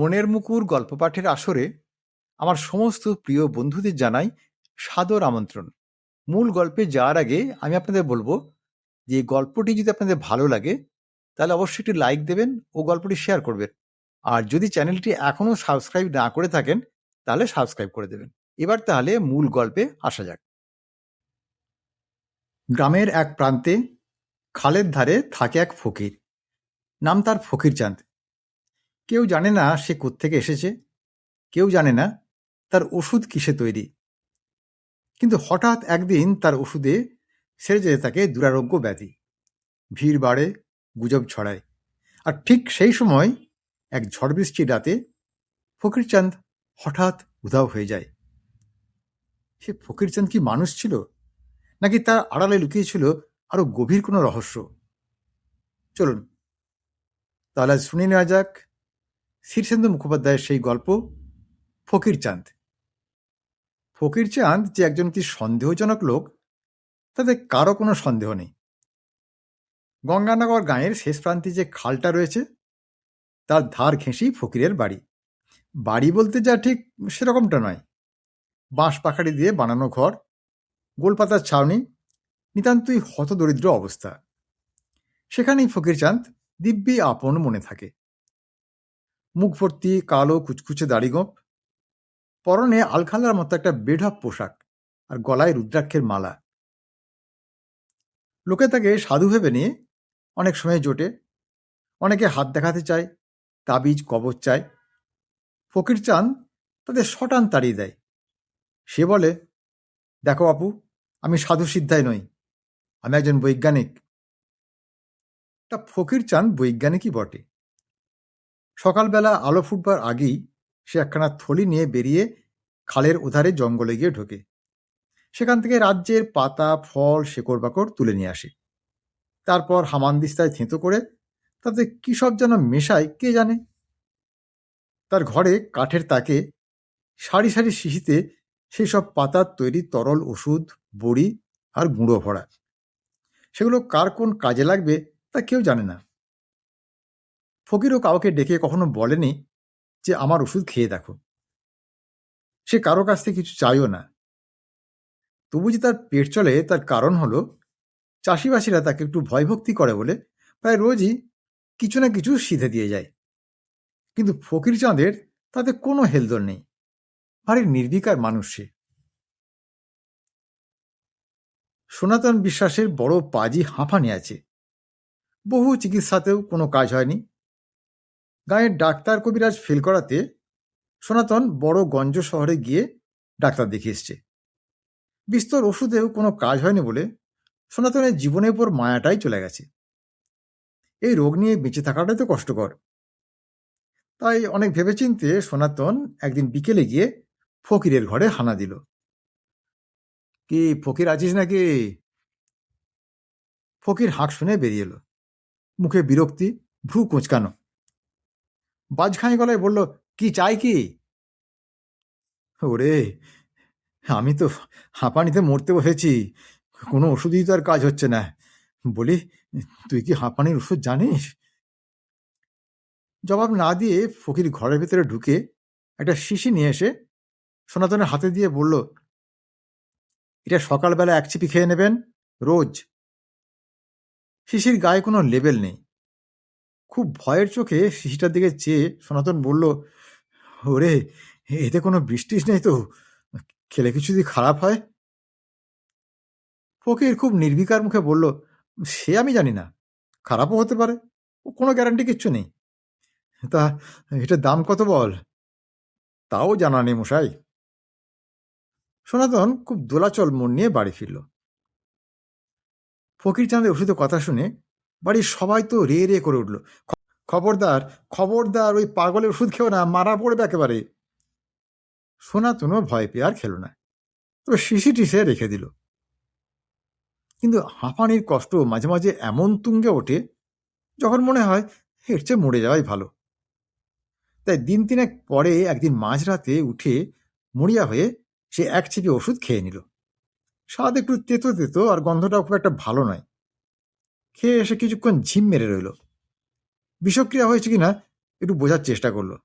মনের মুকুর গল্প পাঠের আসরে আমার সমস্ত প্রিয় বন্ধুদের জানাই সাদর আমন্ত্রণ। মূল গল্পে যাওয়ার আগে আমি আপনাদের বলব যে গল্পটি যদি আপনাদের ভালো লাগে, তাহলে অবশ্যই একটি লাইক দেবেন ও গল্পটি শেয়ার করবেন। আর যদি চ্যানেলটি এখনও সাবস্ক্রাইব না করে থাকেন, তাহলে সাবস্ক্রাইব করে দেবেন। এবার তাহলে মূল গল্পে আসা যাক। গ্রামের এক প্রান্তে খালের ধারে থাকে এক ফকির। নাম তার ফকির চাঁদ। কেউ জানে না সে কোত্থেকে এসেছে, কেউ জানে না তার ওষুধ কিসে তৈরি। কিন্তু হঠাৎ একদিন তার ওষুধে সেরে যেতে থাকে দুরারোগ্য ব্যাধি। ভিড় বাড়ে, গুজব ছড়ায়। আর ঠিক সেই সময় এক ঝড় বৃষ্টির রাতে ফকিরচাঁদ হঠাৎ উধাও হয়ে যায়। সে ফকিরচাঁদ কি মানুষ ছিল? নাকি তার আড়ালে লুকিয়েছিল আরও গভীর কোনো রহস্য? চলুন, তাহলে শুনে নেওয়া যাক শীর্ষেন্দু মুখোপাধ্যায়ের সেই গল্প, ফকির চাঁদ। ফকির চাঁদ যে একজন অতি সন্দেহজনক লোক, তাতে কারও কোনো সন্দেহ নেই। গঙ্গানগর গাঁয়ের শেষ প্রান্তে যে খালটা রয়েছে, তার ধার ঘেঁষেই ফকিরের বাড়ি। বাড়ি বলতে যা ঠিক সেরকমটা নয়। বাঁশ পাখাড়ি দিয়ে বানানো ঘর, গোলপাতার ছাউনি, নিতান্তই হতদরিদ্র অবস্থা। সেখানেই ফকির চাঁদ দিব্যি আপন মনে থাকে। মুখ ভর্তি, কালো, কুচকুচে দাড়িগোঁপ পরনে আলখাল্লার মতো একটা বেঢপ পোশাক আর গলায় রুদ্রাক্ষের মালা। লোকে তাকে সাধু ভেবে নিয়ে অনেক সময় জোটে। অনেকে হাত দেখাতে চায়, তাবিজ, কবচ চায়। ফকির চান তাদের শটান তাড়িয়ে দেয়। সে বলে, দেখো বাপু আমি সাধু সিদ্ধায় নই, আমি একজন বৈজ্ঞানিক। তা ফকির চান বৈজ্ঞানিকই বটে। সকালবেলা আলো ফুটবার আগেই সে একখানা থলি নিয়ে বেরিয়ে খালের ওধারে জঙ্গলে গিয়ে ঢোকে। সেখান থেকে রাজ্যের পাতা, ফল শেকড় বাকড় তুলে নিয়ে আসে। তারপর হামানদিস্তায় থেঁতো করে তাতে কী সব যেন মেশায়, কে জানে? তার ঘরে কাঠের তাকে সারি সারি শিশিতে সেই সব পাতার তৈরি তরল ওষুধ, বড়ি আর গুঁড়ো ভরা। সেগুলো কার কোন কাজে লাগবে তা কেউ জানে না। ফকিরও কাউকে ডেকে কখনো বলেনি যে আমার ওষুধ খেয়ে দেখো। সে কারও কাছ থেকে কিছু চাইও না। তবু যে তার পেট চলে, তার কারণ হলো, চাষিবাসীরা তাকে একটু ভয়ভক্তি করে বলে প্রায় রোজই কিছু না কিছু সিধে দিয়ে যায়। কিন্তু ফকির চাঁদের তাতে কোনো হেলদোল নেই। ভারী নির্বিকার মানুষ সে। সনাতন বিশ্বাসের বড় পাজি হাঁফানি আছে। বহু চিকিৎসাতেও কোনো কাজ হয়নি। গাঁয়ের ডাক্তার কবিরাজ ফেল করাতে সনাতন বড় গঞ্জ শহরে গিয়ে ডাক্তার দেখে এসছে। বিস্তর ওষুধেও কোনো কাজ হয়নি বলে সনাতনের জীবনের উপর মায়াটাই চলে গেছে। এই রোগ নিয়ে বেঁচে থাকাটাই তো কষ্টকর। তাই অনেক ভেবেচিন্তে সনাতন একদিন বিকেলে গিয়ে ফকিরের ঘরে হানা দিল। কি ফকির আছিস নাকি? ফকির হাঁক শুনে বেরিয়ে এলো। মুখে বিরক্তি, ভ্রু কোঁচকানো। বাজখাই গলায় বলল, কি চাই কি? ওরে, আমি তো হাঁপানিতে মরতে বসেছি। কোনো ওষুধই তো আর কাজ হচ্ছে না। বলি, তুই কি হাঁপানির ওষুধ জানিস? জবাব না দিয়ে ফকির ঘরের ভেতরে ঢুকে একটা শিশি নিয়ে এসে সনাতনের হাতে দিয়ে বলল, এটা সকালবেলা এক চিপি খেয়ে নেবেন, রোজ। শিশির গায়ে কোনো লেবেল নেই। খুব ভয়ের চোখে শিশিটার দিকে চেয়ে সনাতন বলল, ওরে, এতে কোনো বৃষ্টিস নেই তো? খেলে কিছু যদি খারাপ হয়? ফকির খুব নির্বিকার মুখে বলল, সে আমি জানি না। খারাপও হতে পারে, কোনো গ্যারান্টি কিচ্ছু নেই। তা এটার দাম কত বল? তাও জানা নেই মশাই। সনাতন খুব দোলাচল মন নিয়ে বাড়ি ফিরল। ফকির চাঁদের ওষুধের কথা শুনে বাড়ির সবাই তো রে রে করে উঠল। খবরদার খবরদার, ওই পাগলের ওষুধ খেও না, মারা পড়বে একেবারে। সনাতনও ভয় পেয়ে আর খেল না। তবে শিশি টিসে রেখে দিল। কিন্তু হাঁপানির কষ্ট মাঝে মাঝে এমন তুঙ্গে ওঠে, যখন মনে হয় এর চেয়ে মরে যাওয়াই ভালো। তাই দিন তিনেক পরে একদিন মাঝরাতে উঠে মরিয়া হয়ে সে এক চিপি ওষুধ খেয়ে নিল। স্বাদ একটু তেতো তেতো আর গন্ধটাও খুব একটা ভালো নয়। খেয়ে এসে কিছুক্ষণ ঝিম মেরে রইল। বিষক্রিয়া হয়েছে কিনা একটু বোঝার চেষ্টা করল।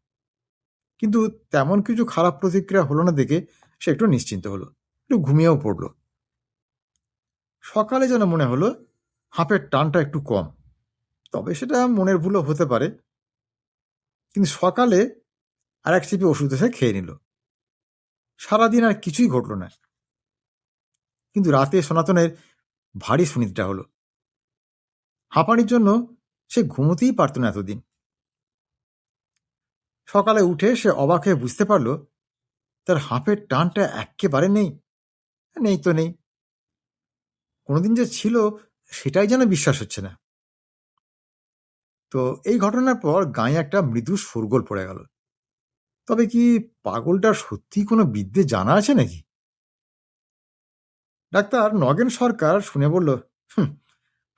কিন্তু তেমন কিছু খারাপ প্রতিক্রিয়া হলো না দেখে সে একটু নিশ্চিন্ত হলো, একটু ঘুমিয়েও পড়ল। সকালে যেন মনে হলো হাঁপের টানটা একটু কম, তবে সেটা মনের ভুলও হতে পারে। কিন্তু সকালে আর এক চিপি ওষুধ এসে খেয়ে নিল। সারাদিন আর কিছুই ঘটল না। কিন্তু রাতে সনাতনের ভারী সুনিদ্রা হলো। হাঁপানির জন্য সে ঘুমোতেই পারত না এতদিন। সকালে উঠে সে অবাক হয়ে বুঝতে পারল তার হাঁপের টানটা একেবারে নেই। নেই তো নেই। কোনোদিন যে ছিল সেটাই যেন বিশ্বাস হচ্ছে না। তো এই ঘটনার পর গায়ে একটা মৃদু সরগোল পড়ে গেল। তবে কি পাগলটার সত্যি কোনো বিদ্যে জানা আছে নাকি? ডাক্তার নগেন সরকার শুনে বলল "হুঁ,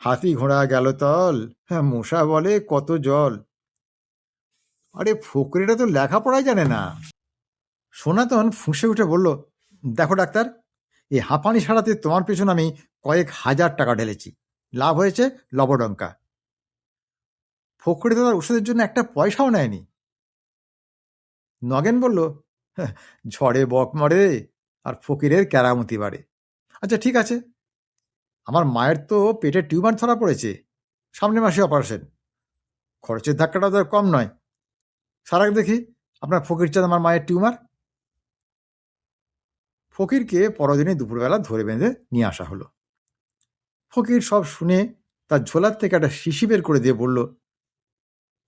হাতি ঘোড়া গেল তল। হ্যাঁ মশা বলে কত জল। আরে ফকরিটা তো লেখাপড়াই জানে না। সনাতন ফুঁসে উঠে বলল দেখো ডাক্তার এই হাঁপানি সারাতে তোমার পেছনে আমি কয়েক হাজার টাকা ঢেলেছি। লাভ হয়েছে লবডঙ্কা। ফকরি তো তার ওষুধের জন্য একটা পয়সাও নেয়নি। নগেন বলল "হ্যাঁ, ঝড়ে বক মরে আর ফকিরের কেরামতি বাড়ে। আচ্ছা ঠিক আছে আমার মায়ের তো পেটে টিউমার ধরা পড়েছে। সামনের মাসে অপারেশন খরচের ধাক্কাটা তো কম নয়। সারাক দেখি, আপনার ফকির চাঁদ আমার মায়ের টিউমার? ফকিরকে পরদিনে দুপুরবেলা ধরে বেঁধে নিয়ে আসা হলো। ফকির সব শুনে তার ঝোলার থেকে একটা শিশি বের করে দিয়ে বলল,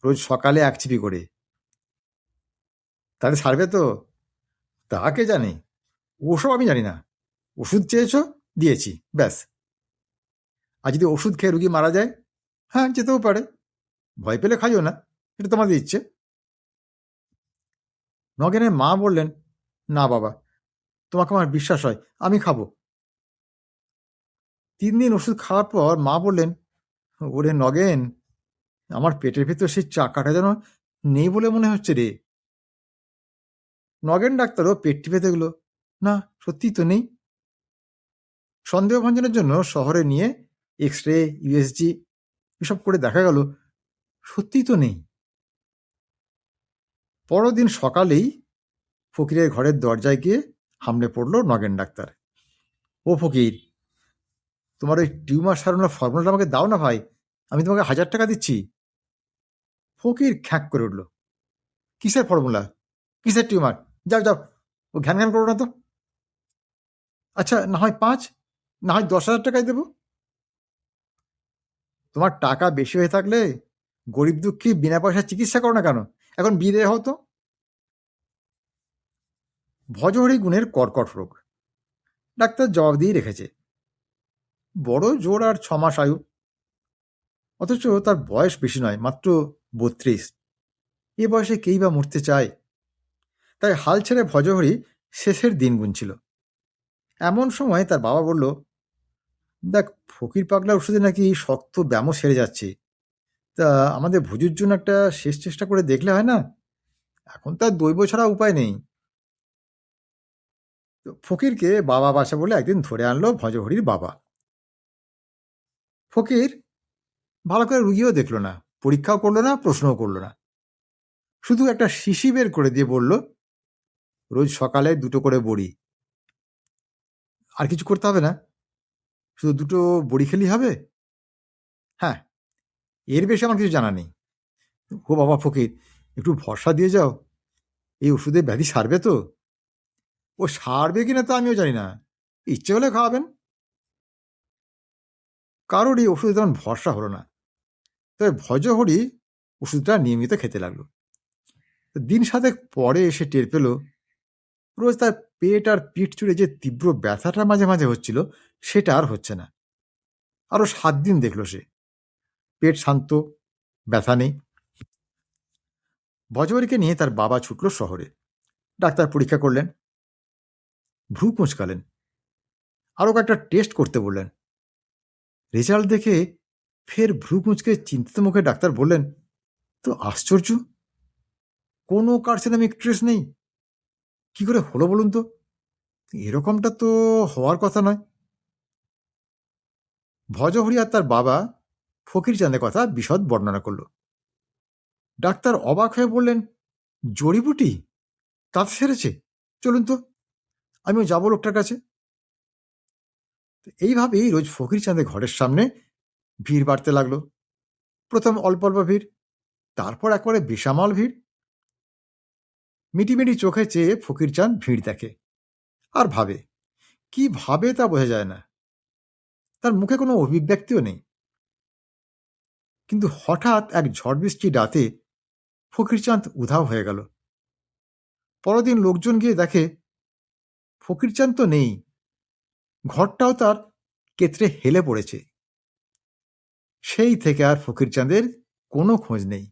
রোজ সকালে এক চিপি করে। তাহলে সারবে তো? তাকে জানি? ওসব আমি জানি না। ওষুধ চেয়েছ? দিয়েছি। ব্যাস। আর যদি ওষুধ খেয়ে রুগী মারা যায়? হ্যাঁ যেতেও পারে। ভয় পেলে খাইও না, এটা তোমাদের ইচ্ছে। নগেনের মা বললেন, না বাবা, তোমাকে আমার বিশ্বাস হয়, আমি খাব। তিন দিন ওষুধ খাওয়ার পর মা বললেন, ওরে নগেন, আমার পেটের ভেতর সেই চাকাটা যেন নেই বলে মনে হচ্ছে রে। নগেন ডাক্তারও পেট টিপে দেখল, না সত্যি তো নেই। সন্দেহভাঞ্জনের জন্য শহরে নিয়ে এক্স রে ইউএসজি এসব করে দেখা গেল, সত্যিই তো নেই। পরদিন সকালেই ফকিরের ঘরের দরজায় গিয়ে হামলে পড়ল নগেন ডাক্তার। ও ফকির, তোমার ওই টিউমার সারানোর ফর্মুলাটা আমাকে দাও না ভাই, আমি তোমাকে হাজার টাকা দিচ্ছি। ফকির খ্যাঁক করে উঠল, কিসের ফর্মুলা? কিসের টিউমার? যাও যাও, ও ঘ্যান ঘ্যান করো না তো। আচ্ছা না হয় পাঁচ, না হয় দশ হাজার টাকায় দেবো? তোমার টাকা বেশি হয়ে থাকলে গরিব দুঃখী বিনা পয়সা চিকিৎসা করো না কেন? এখন বিদে হতো ভজহরি গুণের কর্কট রোগ। ডাক্তার জবাব দিয়ে রেখেছে, বড় জোর আর ছমাস আয়ু। অথচ তার বয়স বেশি নয়, মাত্র বত্রিশ। এ বয়সে কেই বা মরতে চায়? তাই হাল ছেড়ে ভজহরি শেষের দিন গুনছিল। এমন সময় তার বাবা বলল দেখ, ফকির পাগলা ওষুধে নাকি শক্ত ব্যামো সেরে যাচ্ছে। তা আমাদের ভুজুর জন্য একটা শেষ চেষ্টা করে দেখলে হয় না? এখন তার দৈব ছাড়া উপায় নেই। ফকিরকে বাবা বাসা বলে একদিন ধরে আনলো ভজহরির বাবা। ফকির ভালো করে রুগীও দেখল না, পরীক্ষাও করল না, প্রশ্নও করল না। শুধু একটা শিশি বের করে দিয়ে বলল, রোজ সকালে দুটো করে বড়ি। আর কিছু করতে হবে না? শুধু দুটো বড়ি খেলি হবে? হ্যাঁ এর বেশি আমার কিছু জানা নেই। ও বাবা ফকির, একটু ভরসা দিয়ে যাও। এই ওষুধে ব্যাধি সারবে তো? ও সারবে কিনা তো আমিও জানি না। ইচ্ছে হলে খাওয়াবেন। কারোর এই ওষুধে তেমন ভরসা হলো না। তবে ভজহরি ওষুধটা নিয়মিত খেতে লাগল। দিন সাতেক পরে এসে টের পেল, রোজ তার পেট আর পিঠ চুড়ে যে তীব্র ব্যথাটা মাঝে মাঝে হচ্ছিল, সেটা আর হচ্ছে না। আরও সাত দিন দেখল সে। পেট শান্ত, ব্যথা নেই। বজবরীকে নিয়ে তার বাবা ছুটল শহরে। ডাক্তার পরীক্ষা করলেন। ভ্রু কুঁচকালেন। আরও কয়েকটা টেস্ট করতে বললেন। রেজাল্ট দেখে ফের ভ্রু কুঁচকে চিন্তিত মুখে ডাক্তার বললেন, তো আশ্চর্য! কোনো কার্সিনামিক ট্রেস নেই। কি করে হলো বলুন তো? এরকমটা তো হওয়ার কথা নয়। ভজহরি আর তার বাবা ফকির চাঁদের কথা বিশদ বর্ণনা করল। ডাক্তার অবাক হয়ে বললেন জড়িবুটি তাঁত সেরেছে, চলুন তো, আমিও যাব লোকটার কাছে। এইভাবেই রোজ ফকির চাঁদের ঘরের সামনে ভিড় বাড়তে লাগল। প্রথম অল্প অল্প ভিড়, তারপর একবারে বিশামাল ভিড় মিটিমিটি চোখে চেয়ে ফকির চাঁদ ভিড় দেখে। আর ভাবে, কি ভাবে তা বোঝা যায় না। তার মুখে কোনো অভিব্যক্তিও নেই। কিন্তু হঠাৎ এক ঝড় বৃষ্টি রাতে ফকিরচাঁদ উধাও হয়ে গেল। পরদিন লোকজন গিয়ে দেখে ফকিরচাঁদ তো নেই। ঘরটাও তার কেতরে হেলে পড়েছে। সেই থেকে আর ফকিরচাঁদের কোনো খোঁজ নেই।